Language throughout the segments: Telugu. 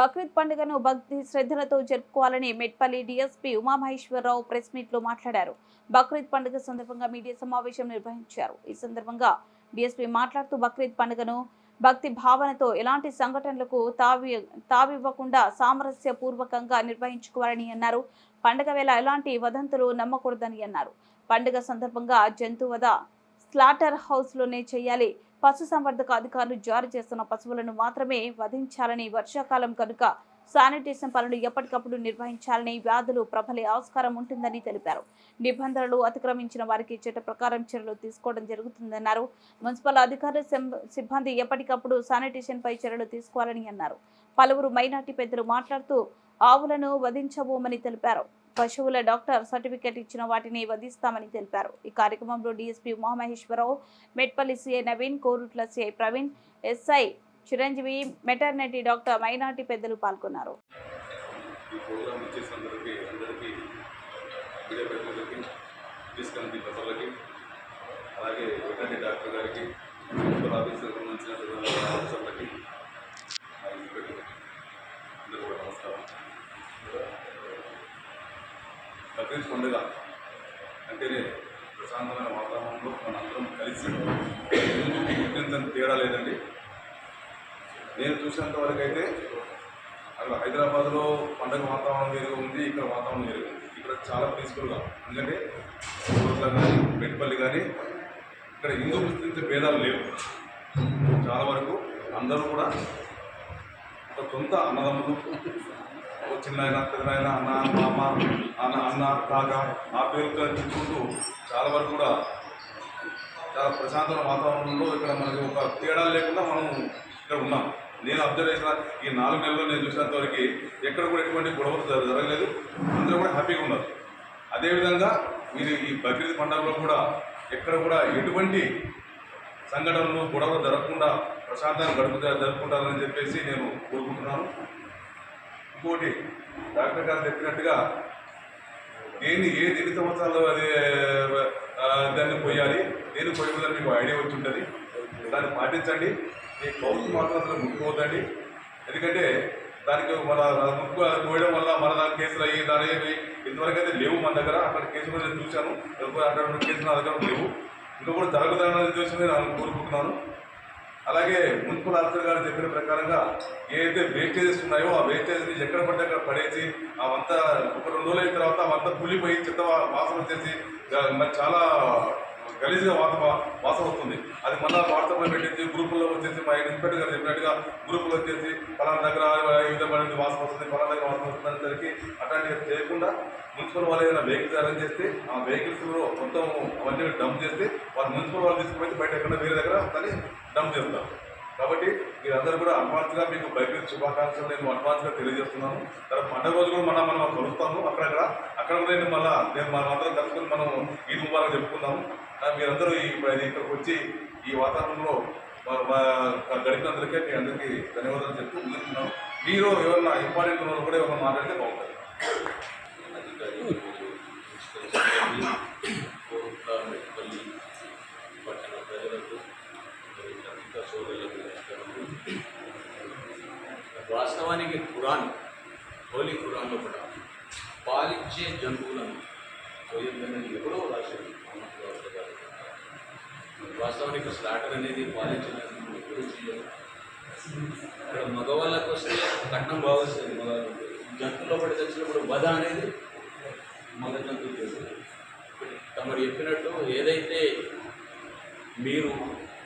బక్రీద్ పండుగను భక్తి శ్రద్ధలతో జరుపుకోవాలని మెట్పల్లి డీఎస్పీ ఉమామహేశ్వరరావు ప్రెస్ మీట్లో మాట్లాడారు. బక్రీద్ పండుగ సందర్భంగా మీడియా సమావేశం నిర్వహించారు. ఈ సందర్భంగా డీఎస్పీ మాట్లాడుతూ బక్రీద్ పండుగను భక్తి భావనతో ఎలాంటి సంఘటనలకు తావి తావివ్వకుండా సామరస్య పూర్వకంగా నిర్వహించుకోవాలని అన్నారు. పండుగ వేళ ఎలాంటి వదంతులు నమ్మకూడదని అన్నారు. పండుగ సందర్భంగా జంతువద స్లాటర్ హౌస్లోనే చేయాలి. పశుసంవర్ధక అధికారులు జారీ చేస్తున్న పశువులను మాత్రమే వధించాలని వర్షాకాలం కనుక శానిటేషన్ పనులు ఎప్పటికప్పుడు నిర్వహించాలని వ్యాధులు ప్రబలే ఆస్కారం ఉంటుందని తెలిపారు. నిబంధనలు అతిక్రమించిన వారికి చట్ట ప్రకారం చర్యలు తీసుకోవడం జరుగుతుందన్నారు. మున్సిపల్ అధికారులు సిబ్బంది ఎప్పటికప్పుడు శానిటేషన్ పై చర్యలు తీసుకోవాలని అన్నారు. పలువురు మైనార్టీ పెద్దలు మాట్లాడుతూ ఆవులను వధించబోమని తెలిపారు. పశువుల డాక్టర్ సర్టిఫికేట్ ఇచ్చిన వాటిని వధిస్తామని తెలిపారు. ఈ కార్యక్రమంలో DSP Umamaheswararao Metpalli CI Naveen Korutla CI Praveen SI Chiranjeevi maternity doctor minority పెద్దలు పాల్గొన్నారు. అలాగే వెటర్నరీ డాక్టర్ గారికి మున్సిపల్ సంబంధించిన ఆఫీసర్లకి ఆ ఇన్స్పెక్టర్ అందరూ కూడా నమస్కారం బక్రీద్ పండుగ అంటేనే ప్రశాంతమైన వాతావరణంలో మనందరం కలిసి ముందుకు తేడా లేదండి. నేను చూసినంత వరకు అయితే అక్కడ హైదరాబాద్లో పండగ వాతావరణం వేరుగా ఉంది ఇక్కడ వాతావరణం వేరుగా ఉంది. ఇక్కడ చాలా పీస్ఫుల్గా ఎందుకంటే ఊర్లో కానీ పెట్టుపల్లి కానీ ఇక్కడ హిందూ ముస్లింస్ భేదాలు లేవు. చాలా వరకు అందరూ కూడా ఒక సొంత అన్నదమ్ములు. ఒక చిన్న ఆయన అన్న మామ అన్న అన్న తాత ఆ పేరుతో చూసుకుంటూ చాలా వరకు కూడా చాలా ప్రశాంతమైన వాతావరణంలో ఇక్కడ మనకి ఒక తేడా లేకుండా మనం ఇక్కడ ఉన్నాం. నేను అబ్జర్వ్ చేసిన ఈ నాలుగు నెలల్లో నేను చూసినంత వరకు ఎక్కడ కూడా ఎటువంటి గొడవలు జరగలేదు. అందరూ కూడా హ్యాపీగా ఉన్నారు. అదేవిధంగా మీరు ఈ బక్రీద్ పండుగలో కూడా ఎక్కడ కూడా ఎటువంటి సంఘటనలు గొడవలు జరగకుండా ప్రశాంతంగా గడుపు జరుపుకుంటారని చెప్పేసి నేను కోరుకుంటున్నాను. ఇంకోటి డాక్టర్ గారు చెప్పినట్టుగా దేన్ని ఏది ఎన్ని సంవత్సరాలు అది దాన్ని పోయాలి నేను పోయకుండా మీకు ఐడియా వచ్చి ఉంటుంది. దాన్ని పాటించండి. మీ కౌలు మాత్రం అసలు ముట్టుకోవద్దండి. ఎందుకంటే దానికి మన ముక్కు పోయడం వల్ల మన దాని కేసులు అయ్యి దాని ఏమి ఇంతవరకు అయితే లేవు మన దగ్గర. అక్కడ కేసులు కూడా నేను చూశాను. అక్కడ కేసులు నా దగ్గర లేవు. ఇంకా కూడా జరుగుతాయని చూసి నేను కోరుకుంటున్నాను. అలాగే మున్సిపల్ ఆఫీసర్ గారు చెప్పిన ప్రకారంగా ఏదైతే వేస్టేజెస్ ఉన్నాయో ఆ వేస్టేజ్ని ఎక్కడ పడితే అక్కడ పడేసి అవంతా ఒక రెండు రోజులు అయిన తర్వాత అవంతా కూలిపోయి చెత్త వాసన వచ్చేసి మరి చాలా గలీజ్గా వాత వాసన వస్తుంది. అది మళ్ళీ వాట్సాప్లో పెట్టేసి గ్రూపుల్లో వచ్చేసి మా ఇన్స్పెక్టర్ గారు చెప్పినట్టుగా గ్రూపులో వచ్చేసి పలానా దగ్గర ఈ విధమైన వాసన వస్తుంది పలానా దగ్గర వాసన వస్తుంది అనేసరికి అట్లాంటివి చేయకుండా మున్సిపల్ వాళ్ళు ఏదైనా వెహికల్స్ అరేంజ్ చేస్తే ఆ వెహికల్స్లో మొత్తం అవన్నీ డంప్ చేస్తే వాళ్ళు మున్సిపల్ వాళ్ళు తీసుకుపోయి బయట ఎక్కడ వేరే దగ్గర దాన్ని డంప్ చేస్తారు కాబట్టి మీరందరూ కూడా అడ్వాన్స్గా మీకు బయట శుభాకాంక్షలు నేను అడ్వాన్స్గా తెలియజేస్తున్నాను. తర్వాత పండుగ రోజు కూడా మనం మనం కలుస్తాము అక్కడక్కడ. అక్కడ కూడా నేను మళ్ళీ నేను మనం అందరం కలుసుకొని మనం ఈద్ ముబారక్ చెప్పుకుందాము మీరందరూ ఈ ఇది ఇక్కడికి వచ్చి ఈ వాతావరణంలో మా- గడిపినందుకే మీ అందరికీ ధన్యవాదాలు చెప్తూ ముగిస్తున్నాను. మీరు ఎవరైనా ఇంపార్టెంట్ వాళ్ళు కూడా ఎవరైనా మాట్లాడితే బాగుంటుంది అధికారులు కోరుట్ల మెట్పల్లి పట్టణ ప్రజలకు మరియు పత్రికా సోదరులకు నమస్కారములు. వాస్తవానికి ఖురాన్ హోలీ ఖురాన్లో కూడా పాలిచ్చే జంతువులను పోయిందని ఎప్పుడో రాశారు. వాస్తవానికి స్లాటర్ అనేది పాలిచ్చే జంతువులు ఎప్పుడూ చేయరు. ఇక్కడ మగవాళ్ళకు వస్తే కట్నం బాగుస్తుంది. మగవాళ్ళకి జంతువులో పడి తెచ్చినప్పుడు వధ అనేది మగ జంతువులు చేస్తుంది తమరు చెప్పినట్టు ఏదైతే మీరు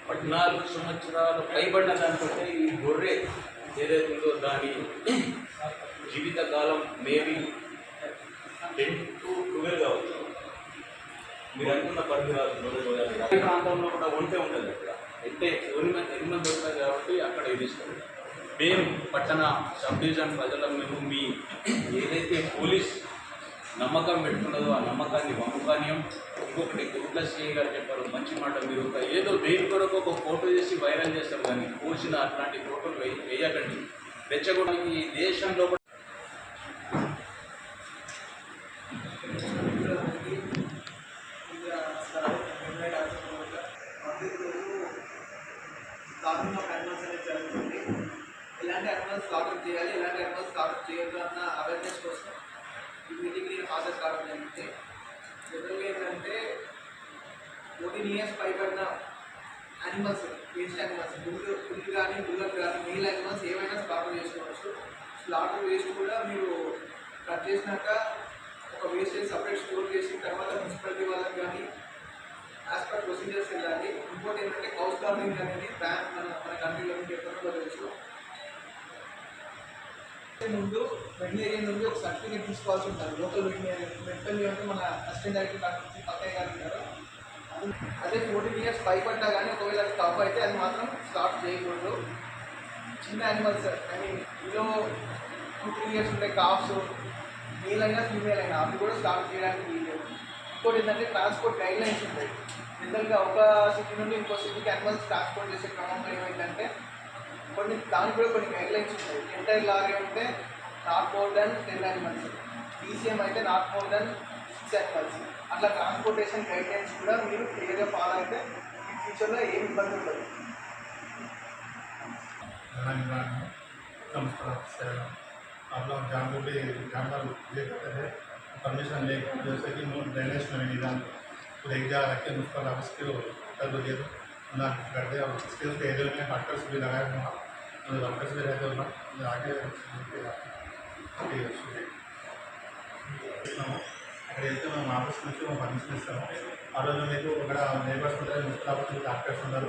పద్నాలుగు సంవత్సరాలు పైబడిన బట్టి ఈ గొర్రె ఏదైతే దాని జీవితకాలం మేబీ టెన్ టు ట్వెల్వ్ కావచ్చు. మీరు అనుకున్న పరిధి రాదు ఈ ప్రాంతంలో కూడా ఉంటే ఉంటుంది అక్కడ. అంటే ఎనిమిది ఎనిమిది ఉంటుంది కాబట్టి అక్కడ ఇది మేము పట్టణ సబ్ డివిజన్ ప్రజల మేము మీ ఏదైతే పోలీస్ నమ్మకం పెట్టుకున్నదో ఆ నమ్మకాన్ని వమ్మకాన్యం ఇంకొకటి గుడ్ల సిఐ గారు చెప్పారు మంచి మాట మీరు ఏదో దేని కొరకు ఒక ఫోటో చేసి వైరల్ చేస్తారు కానీ పోసిన అట్లాంటి ఫోటోలు వేయకండి. రెచ్చగొట్టడానికి ఈ దేశంలో కూడా దారుణంగా అడ్వాన్స్ అనేది జరుగుతుంది ఇలాంటి అడ్వాన్స్ స్వాగతం చేయాలి ఇలాంటి ఇలాంటి అనిమల్స్ కావడం చేయొద్దు అన్న అవేర్నెస్ కోసం ఈ మీటింగ్ నేను హాజరు కావడం జరిగింది జనరల్గా ఏంటంటే ఫోర్టీన్ ఇయర్స్ పైబడిన యానిమల్స్ వేస్ట్ యానిమల్స్ ముళ్ళు పుల్లు కానీ ముళ్ళకు కానీ నీళ్ళు యానిమల్స్ స్లాటర్ వేస్ట్ కూడా మీరు కట్ చేసినాక ఒక వేస్టేజ్ సపరేట్ స్టోర్ చేసి తర్వాత మున్సిపాలిటీ వాళ్ళకి కానీ యాజ్ పర్ ప్రొసీజర్స్ వెళ్ళాలి. ఇంకోటి ఏంటంటే హౌస్ గార్డెనింగ్ అనేది బ్యాన్ మన మన కంట్రీలో మీకు తెలుసు. ముందు వెటనరీన్ నుండి ఒక సర్టిఫికేట్ తీసుకోవాల్సి ఉంటుంది. లోకల్ వెటనరీ వెటనరీ అంటే మన అసిస్టెంట్ డైరెక్టర్ డాక్టర్ పక్కయ్య గారు ఉంటారు. అదే ఫోర్టీన్ ఇయర్స్ పైపడ్డా కానీ ఒకవేళ అది తప్పు అయితే అది మాత్రం స్టార్ట్ చేయకూడదు. చిన్న యానిమల్స్ ఐ మీన్ ఇందులో టూ త్రీ ఇయర్స్ ఉండే కాఫ్స్ మేల్ అయినా ఫీమేల్ అయినా అవి కూడా స్టార్ట్ చేయడానికి వీలు ఇంకోటి ఏంటంటే ట్రాన్స్పోర్ట్ గైడ్ లైన్స్ ఉంటాయి. జనరల్గా ఒక సిటీ నుండి ఇంకో సిటీకి యానిమల్స్ ట్రాన్స్పోర్ట్ చేసే క్రమంలో ఏమైందంటే కొన్ని దానికి కూడా కొన్ని గైడ్ లైన్స్ ఉంటాయి. ఎంటైర్ లాగే ఉంటే not more than ten animals DCM అయితే not more than six animals అట్లా ట్రాన్స్పోర్టేషన్ గైడ్ లైన్స్ కూడా మీరు క్లియర్గా ఫాలో అయితే మీ ఫ్యూచర్లో ఏం ఇబ్బంది ఉండదు. ಹಂಗಾಗಿ ಕಮ್ آپ لوگ جہاں بھی جہاں لے کرتے تھے پرمیشن لے کر جیسے کہ نو ڈرینیج میں بھی نظام لے جا رکھے اس پر آپ اس کر دو یہ نہ کر دیا اور اس کے اس میں ڈاکٹرس بھی لگائے ہوئے وہاں ڈاکٹرس بھی رہتے وہاں آ کے అక్కడ వెళ్తే మనం ఆఫీస్ నుంచి పర్మిషన్ ఇస్తాము ఆ రోజు మీకు ఇక్కడ నేబర్స్ ఉంటారు ముస్తాబాద్ డాక్టర్స్ ఉన్నారు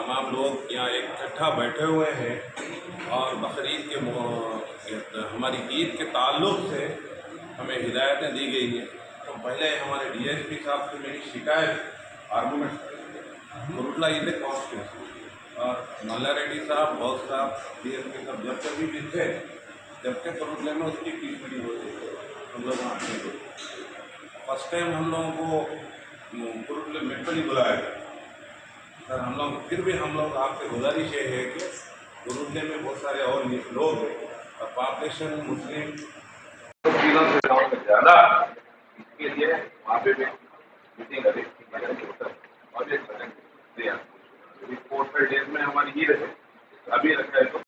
تمام لوگ یہاں اکٹھا بیٹھے ہوئے ہیں اور بقرعید کے ہماری عید کے تعلق سے ہمیں ہدایتیں دی گئی ہیں۔ تو پہلے ہمارے ڈی ایس پی صاحب سے میری شکایت آرگومنٹ روٹلا عید پہنچ کے اور نالا ریڈی صاحب بہت صاحب، ڈی ایس پی صاحب جب کبھی بھی تھے، جبکہ کروٹلے میں اس کی ٹیم بڑی ہوتی ہم لوگ وہاں فرسٹ ٹائم ہم لوگوں کو کروٹلے میں ہی بلایا۔ سر، ہم لوگ، پھر بھی ہم لوگ آپ سے گزارش یہ ہے کہ گرودے میں بہت سارے اور لوگ ہیں پاپولیشن مسلم۔ چیزوں سے زیادہ اس کے لیے وہاں پہ بھی میٹنگ اور رپورٹ ڈیز میں ہماری یہ رہے۔ ابھی رکھا ہے تو